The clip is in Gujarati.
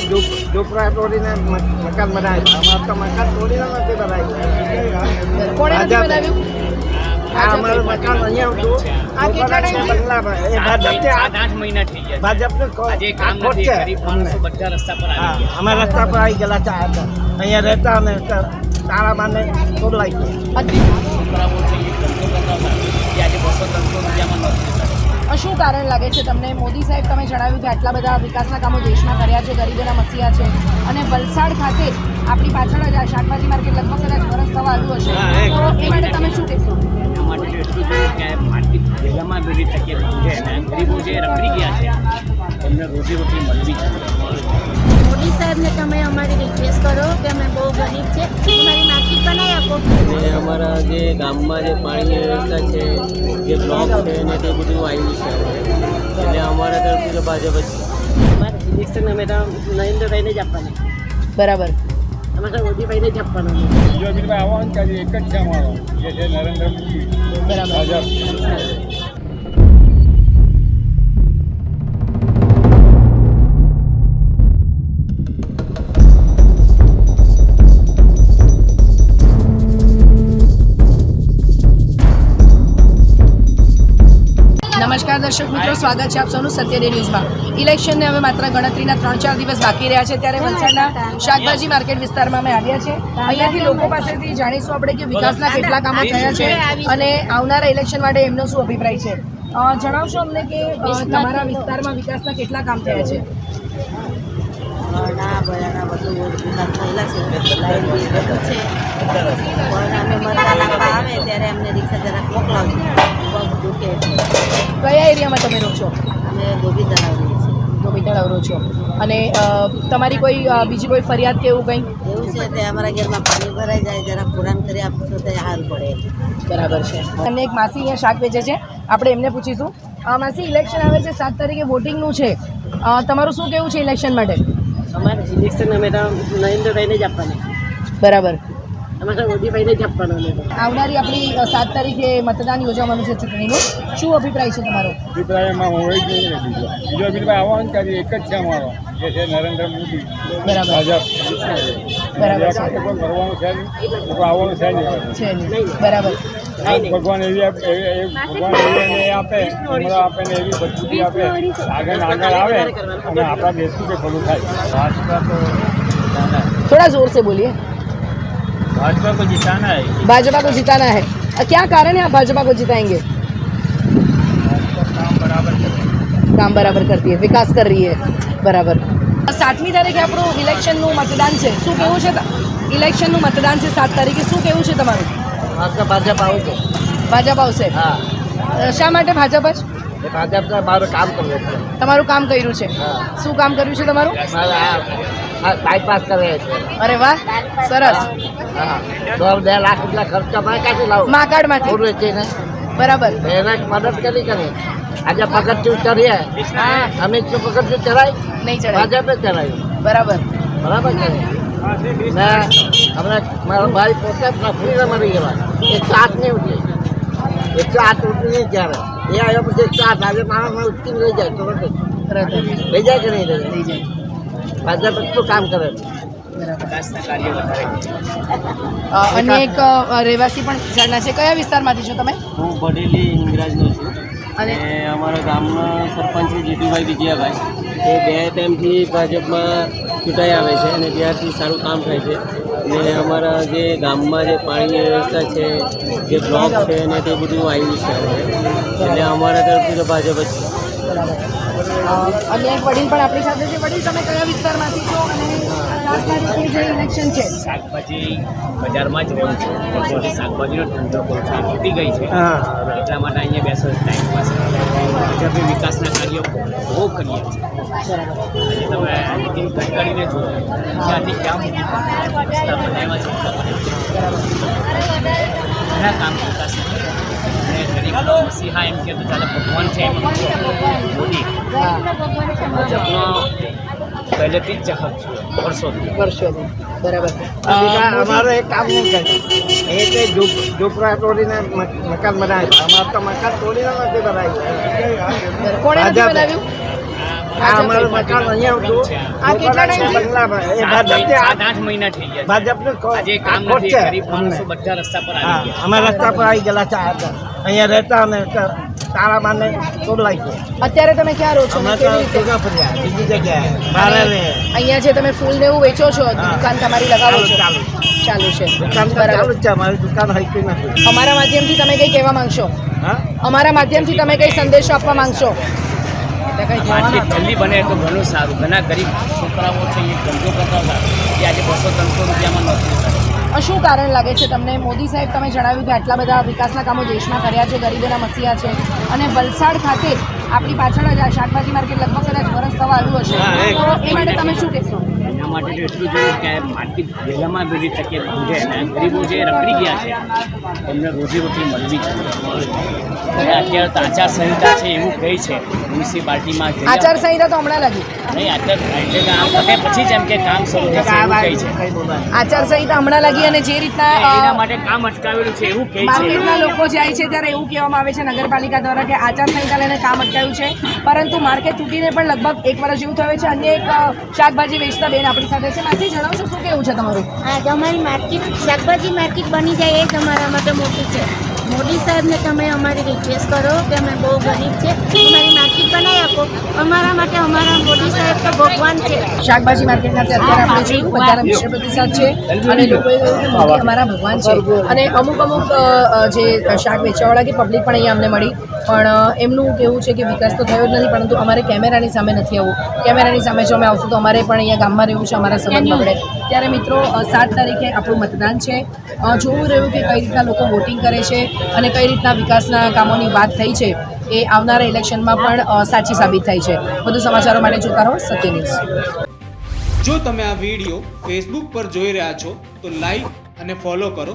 ઝૂંપ- ઝૂંપડા તોડીને મ- મકાન બનાવ્યું. અમારે તો મકાન તોડીને નથી બનાવ્યું? અમારું મકાન અહીંયા હતું. છે છે. છે. રસ્તા પર હા આવી ગયા. અમે રસ્તા પર આવી ગયેલા ચા અહીંયા રહેતા અને તારા બાને તોડવાઈ ગયા શું કારણ લાગે છે તમને? મોદી સાહેબ તમે જણાવ્યું કે આટલા બધા વિકાસના કામો દેશમાં કર્યા છે ગરીબોના મસીહા છે અને વલસાડ ખાતે આપણી પાછળ જ આ શાકભાજી માર્કેટ લગભગ કદાચ વરસ થવા આવ્યું હશે. તો એ માટે તમે શું કહેશો? એના માટે એટલું જોયું કે માર્કેટ પહેલામાં બધી તકે છે અને ગરીબો જે રખડી ગયા છે એમને રોજી રોટી મળવી છે મોદી સાહેબને તમે અમારી રિક્વેસ્ટ કરો કે અમે બહુ ગરીબ છે. અમારી માર્કેટ બનાવી આપો. અને અમારા જે ગામમાં જે પાણીની વ્યવસ્થા છે જે બ્લોક છે ને તે બધું આવ્યું છે. એટલે અમારા તરફથી ભાજપ જ ઇલેક્શન અમે તો નરેન્દ્રભાઈને જ આપવાના. બરાબર. અમે તો મોદીભાઈને જ આપવાના. આવવાનું એક જ છે અમારો જે છે નરેન્દ્ર મોદી ભાજપ. નમસ્કાર દર્શક મિત્રો સ્વાગત છે આપ સૌનું સત્યડે ન્યૂઝમાં. ઇલેક્શનને હવે માત્ર ગણતરીના ત્રણ ચાર દિવસ બાકી રહ્યા છે ત્યારે વલસાડના શાકભાજી માર્કેટ વિસ્તારમાં અમે આવ્યા છે અહીંયાથી લોકો પાસેથી જાણીશું આપણે કે વિકાસના કેટલા કામો થયા છે અને આવનારા ઇલેક્શન માટે એમનો શું અભિપ્રાય છે? જણાવશો અમને કે તમારા વિસ્તારમાં વિકાસના કેટલા કામ થયા છે? ઘણા બધાના બધું વિકાસ થયેલા છે લાઈન બધું છે. પણ અમે મતદાન લાગવા આવે ત્યારે અમને રિક્ષા જરાક મોકલાવજો. પગ દુખે કયા એરિયામાં તમે રહો છો? અમે ગોભી તળાવીએ છીએ. ગોબી તળાવ રહો છો. અને તમારી કોઈ બીજી કોઈ ફરિયાદ કે એવું કંઈ? એવું છે તે અમારા ઘરમાં પાણી ભરાઈ જાય જરા પુરાણ કરી આપશો તો સારું પડે. બરાબર છે. અને એક માસી અહીંયા શાક વેચે છે. આપણે એમને પૂછીશું. માસી ઇલેક્શન આવે છે સાત તારીખે વોટિંગનું છે. તમારું શું કેવું છે ઇલેક્શન માટે? અમારે ઇલેક્શન અમે તો નરેન્દ્રભાઈને જ આપવાના. બરાબર. અમે તો મોદીભાઈને જ આપવાનો અમે આવનારી આપણી સાત તારીખે મતદાન યોજવાનું છે ચૂંટણીનું. શું અભિપ્રાય છે તમારો? અભિપ્રાયમાં હું એ જ નહીં બીજો. બીજો અભિપ્રાય આવવાનું છે એક જ છે અમારો. જે છે નરેન્દ્ર મોદી. બરાબર. ભાજપ. બરાબર બીજા છે. આવવાનું છે છે નહીં બરાબર. ભગવાન એવી આપ- એવી- એવી- ભગવાન એવી એને એ આપે ઉમરો આપે ને એવી બધી આપે આગળ ને આગળ આવે અને આપણા દેશનું કે ભલું થાય ભાજપા તો જીતાના थोड़ा जोर से बोलिए भाजपा को जिताना है भाजपा को जिताना है अ, क्या कारण है आप भाजपा को जिताएंगे काम बराबर કામ બરાબર કરતી है વિકાસ कर रही है બરાબર સાતમી તારીખે આપણું ઇલેક્શનનું મતદાન છે શું કેવું છે ત- ઇલેક્શનનું મતદાન છે સાત તારીખે શું કેવું છે તમારું માત્ર ભાજપ આવશે ભાજપ આવશે? હા. શા માટે ભાજપ જ? ભાજપ મારું કામ કર્યું છે. તમારું કામ કર્યું છે. શું કામ કર્યું છે તમારું? ટાઈમ પાસ કરે છે. અરે વાહ સરસ. હા. તો બે લાખ રૂપિયા ખર્ચા મારે ક્યાંથી લાવું? મા કાર્ડમાંથી થોડું વેચીને. બરાબર. એને મદદ કરી કરી. આજે પગથિયું ચડીએ હા. અમિત શું પગથિયું ચડાય નહીં ચડાય ભાજપે ચડાયું બરાબર. બરાબર છે. હમણે મારો ભાઈ પોતે નફરીને મરી ગયેલા એ ચાટ નહીં ઉઠી. એ ચાટ ઉઠી નહીં ત્યારે એ આવ્યા પછી ચાટ આજે માણસ ઉઠીને લઈ જાય તો. લઈ જાય કે નહીં લઈ જાય? ભાજપ એટલું કામ કરે? અને એક રહેવાસી પણ વિસ્તારના છે. કયા વિસ્તારમાંથી છો તમે? હું બડેલી ઇંગરાજનો છું. અને? અને અમારા ગામના સરપંચ છે જીતુભાઈ વિજયાભાઈ. એ બે ટાઈમથી ભાજપમાં ચૂંટાઈ આવે છે અને ત્યારથી સારું કામ થાય છે. અને અમારા જે ગામમાં જે પાણીની વ્યવસ્થા છે જે બ્લોક છે ને તે બધું આવ્યું છે એટલે અમારા તરફથી તો ભાજપ જ છે. અને વડીલ પણ આપણી સાથે છે. વડીલ તમે કયા વિસ્તારમાંથી છો? અને સાત તારીખે જે ઇલેક્શન છે? શાકભાજી બજારમાં જ રહું છું. વર્ષોથી શાકભાજીનો ધંધો કરું છું તૂટી ગઈ છે. હા. એટલા માટે અહીંયા બેસો ટાઈમ પાસ ભાજપે વિકાસના કાર્યો બહુ કરીએ છીએ. તમે નીતિન ગડકરીને જુઓ ત્યાંથી ક્યાં રસ્તા બનાવ્યા છે બધા ઘણા કામ કરતા ગરીબ મસીહા એમ કે તો ચાલે ભગવાન છે એમ. મોદી. ભાજપનો પહેલેથી જ ચાહક છું વર્ષોથી. વર્ષોથી. બરાબર. અમારે એક કામ નહીં કરે એ તે ઝૂંપ- ઝૂંપડા તોડીને મકાન બનાવ્યું અમારે તો મકાન તોડીને નથી બનાવ્યું કોણે બનાવ્યું? આ અમારું રસ્તા પર આવી ગયેલા છે અહીંયા રહેતા અને ત- તાળા મારને છે. અત્યારે તમે ક્યાં રહો છો બીજી જગ્યાએ મારે અહીંયા જે તમે ફૂલ ને એવું વેચો છો દુકાન તમારી લગાવો છો? ચાલુ, ચાલુ છે. દુકાન ચાલુ છે અમારી દુકાન હઈતી નથી. અમારા માધ્યમથી તમે કઈ કહેવા માંગશો? હા? અમારા માધ્યમથી તમે કઈ સંદેશો આપવા માંગશો? માર્કેટ જલ્દી બને તો ઘણું સારું. ઘણા ગરીબ છોકરાઓ છે એ ધંધો કરતા હતા. એ આજે બસો ત્રણસો રૂપિયામાં નોકરી કરે. શું કારણ લાગે છે તમને? મોદી સાહેબ તમે જણાવ્યું કે આટલા બધા વિકાસના કામો દેશમાં કર્યા છે ગરીબોના મસીહા છે. અને વલસાડ ખાતે આપણી પાછળ જ આ શાકભાજી માર્કેટ લગભગ કદાચ વરસ થવા આવ્યું હશે. તો એ માટે તમે શું કહેશો? માટે તો એટલું જોયું કે માર્કેટ વહેલામાં વહેલી તકે અને ગરીબો જે રખડી ગયા છે એમને રોજીરોટી મળવી જોઈએ અને અત્યારે તો આચાર સંહિતા છે એવું કહે છે મ્યુનિસિપાલિટીમાં આચાર સંહિતા તો હમણાં લાગી નહીં અત્યારે એટલે કે પતે પછી જ એમ કે કામ શરૂ થશે એવું કહે છે. આચાર સંહિતા હમણાં લાગી અને જે રીતના એના માટે કામ અટકાવેલું છે એવું કહે છે. માર્કેટના લોકો જાય છે ત્યારે એવું કહેવામાં આવે છે નગરપાલિકા દ્વારા કે આચાર સંહિતા લઈને કામ અટકાયું છે પરંતુ માર્કેટ તૂટીને પણ લગભગ એક વર્ષ જેવું થયું છે. અન્ય એક શાકભાજી વેચતા બેન આપણી સાથે છે. માસી જણાવશો શું કેવું છે તમારું? હા અમારી માર્કેટ શાકભાજી માર્કેટ બની જાય એ તમારા માટે મોટું છે. મોદી સાહેબને તમે અમારી રિક્વેસ્ટ કરો કે અમે બહુ ગરીબ છે. અમારી માર્કેટ બનાવી આપો. અમારા માટે અમારા મોદી સાહેબ તો ભગવાન છે. શાકભાજી માર્કેટ ખાતે અત્યારે આપણે જોયું બધાના મિશ્ર પ્રતિસાદ છે. અને લોકોએ કહ્યું કે અમારા ભગવાન છે. અને અમુક અમુક જે શાક વેચવાવાળા કે પબ્લિક પણ અહીંયા અમને મળી. પણ એમનું કહેવું છે કે વિકાસ તો થયો જ નથી પરંતુ અમારે કેમેરાની સામે નથી આવવું કેમેરાની સામે જો અમે આવશું તો અમારે પણ અહીંયા ગામમાં રહેવું છે અમારા સંબંધ બગડે. ત્યારે મિત્રો સાત તારીખે આપણું મતદાન છે. જોવું રહ્યું કે કઈ રીતના લોકો વોટિંગ કરે છે અને કઈ રીતના વિકાસના કામોની વાત થઈ છે એ આવનારા ઇલેક્શનમાં પણ સાચી સાબિત થાય છે. વધુ સમાચારો માટે જોતા રહો સત્ય ન્યૂઝ. જો તમે આ વીડિયો ફેસબુક પર જોઈ રહ્યા છો તો લાઈક અને ફોલો કરો.